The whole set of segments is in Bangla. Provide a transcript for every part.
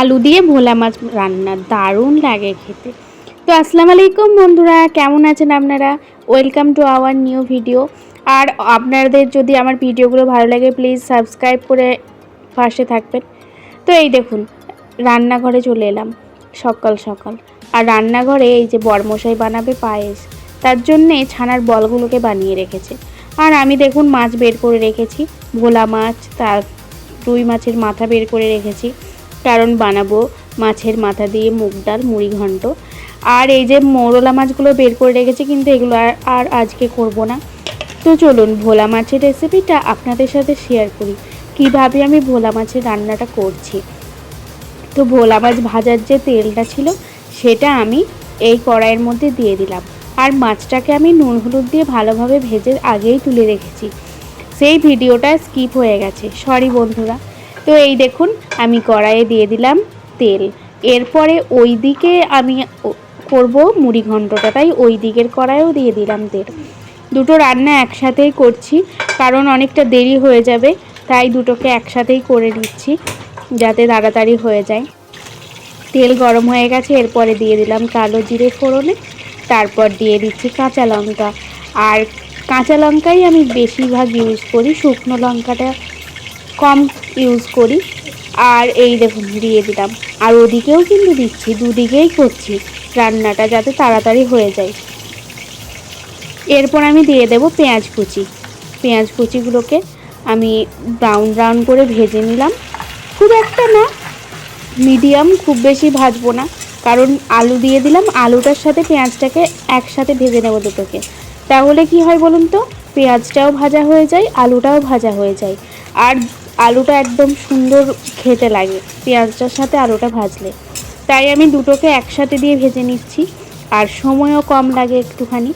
আলু দিয়ে ভোলা মাছ রান্না দারুণ লাগে খেতে। তো আসসালামু আলাইকুম বন্ধুরা, কেমন আছেন আপনারা? Welcome to our new video আর আপনাদের যদি আমার ভিডিওগুলো ভালো লাগে প্লিজ সাবস্ক্রাইব করে পাশে থাকবেন। তো এই দেখুন, রান্নাঘরে চলে এলাম সকাল সকাল। আর রান্নাঘরে এই যে বরমশাই বানাবে পায়েস, তার জন্যে ছানার বলগুলোকে বানিয়ে রেখেছে। আর আমি দেখুন মাছ বের করে রেখেছি, ভোলা মাছ, তার রুই মাছের মাথা বের করে রেখেছি। কারণ বানাবো, মাছের মাথা দিয়ে, মুগ ডাল, মুড়ি ঘন্ট। আর এই যে মোরলা মাছগুলো বের করে রেখেছি, কিন্তু এগুলো আর আর আজকে করব না। তো চলুন, ভোলা মাছের রেসিপিটা আপনাদের সাথে শেয়ার করি। কীভাবে আমি ভোলা মাছের রান্নাটা করছি? তো ভোলা মাছ ভাজার যে তেলটা ছিল, সেটা আমি এই কড়াইয়ের মধ্যে দিয়ে দিলাম। আর মাছটাকে আমি নুন হলুদ দিয়ে ভালোভাবে ভেজে আগেই তুলে রেখেছি। সেই ভিডিওটা স্কিপ হয়ে গেছে। সরি বন্ধুরা। তো এই দেখুন, আমি কড়াইয়ে দিয়ে দিলাম তেল। এরপরে ওই দিকে আমি করব মুড়ি ঘন্টটা তাই ওই দিকের কড়াইও দিয়ে দিলাম তেল। দুটো রান্না একসাথেই করছি, কারণ অনেকটা দেরি হয়ে যাবে, তাই দুটোকে একসাথেই করে নিচ্ছি, যাতে তাড়াতাড়ি হয়ে যায়। তেল গরম হয়ে গেছে, এরপরে দিয়ে দিলাম কালো জিরে ফোড়নে, তারপর দিয়ে দিচ্ছি কাঁচা লঙ্কা। আর কাঁচা লঙ্কাই আমি বেশিরভাগ ইউজ করি, শুকনো লঙ্কাটা কম ইউজ করি। আর এই দেখুন, দিয়ে দিলাম। আর ওদিকেও কিন্তু দিচ্ছি, দুদিকেই করছি রান্নাটা যাতে তাড়াতাড়ি হয়ে যায়। এরপর আমি দিয়ে দেব পেঁয়াজ কুচি। পেঁয়াজ কুচিগুলোকে আমি ব্রাউন ব্রাউন করে ভেজে নিলাম। খুব একটা না মিডিয়াম খুব বেশি ভাজবো না। কারণ আলু দিয়ে দিলাম, আলুটার সাথে পেঁয়াজটাকে একসাথে ভেজে নেব দুটোকে। তাহলে কি হয় বলুন তো, পেঁয়াজটাও ভাজা হয়ে যায়, আলুটাও ভাজা হয়ে যায়। আর আলুটা একদম সুন্দর খেতে লাগে, পেঁয়াজটার সাথে আলুটা ভাজলে। তাই আমি দুটোকে একসাথে দিয়ে ভেজে নিচ্ছি, আর সময়ও কম লাগে একটুখানি।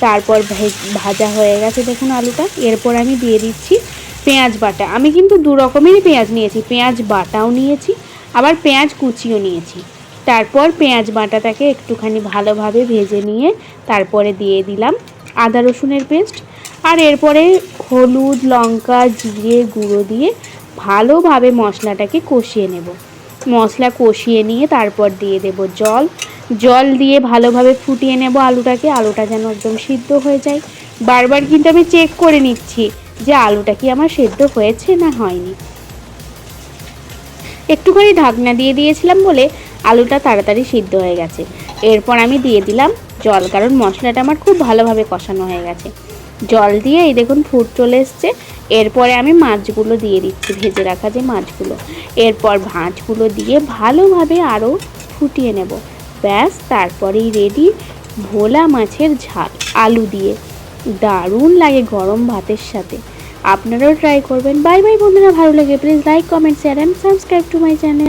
তারপর ভেজ- হয়ে গেছে দেখুন আলুটা। এরপর আমি দিয়ে দিচ্ছি পেঁয়াজ বাটা। আমি কিন্তু দু রকমেরই পেঁয়াজ নিয়েছি, পেঁয়াজ বাটাও নিয়েছি, আবার পেঁয়াজ কুচিও নিয়েছি। তারপর পেঁয়াজ বাটাটাকে একটুখানি ভালোভাবে ভেজে নিয়ে তারপরে দিয়ে দিলাম আদা রসুনের পেস্ট। আর এরপরে হলুদ, লঙ্কা, জিরে গুঁড়ো দিয়ে ভালোভাবে মশলাটাকে কষিয়ে নেব। মশলা কষিয়ে নিয়ে তারপর দিয়ে দেব জল। জল দিয়ে ভালোভাবে ফুটিয়ে নেব আলুটাকে। আলুটা যেন একদম সিদ্ধ হয়ে যায়। বারবার কিন্তু আমি চেক করে নিচ্ছি যে আলুটা কি আমার সেদ্ধ হয়েছে না হয়নি। একটুখানি ঢাকনা দিয়ে দিয়েছিলাম বলে আলুটা তাড়াতাড়ি সিদ্ধ হয়ে গেছে। এরপর আমি দিয়ে দিলাম জল, কারণ মশলাটা আমার খুব ভালোভাবে কষানো হয়ে গেছে। জল দিয়ে এই দেখুন ফুট চলে এসছে। এরপরে আমি মাছগুলো দিয়ে দিচ্ছি, ভেজে রাখা যে মাছগুলো। এরপর ভাঁজগুলো দিয়ে ভালোভাবে আরও ফুটিয়ে নেব। ব্যাস, তারপরেই রেডি ভোলা মাছের ঝাল, আলু দিয়ে। দারুণ লাগে গরম ভাতের সাথে। আপনারাও ট্রাই করবেন। বাই বাই বন্ধুরা, ভালো লাগে please like comment share and subscribe to my channel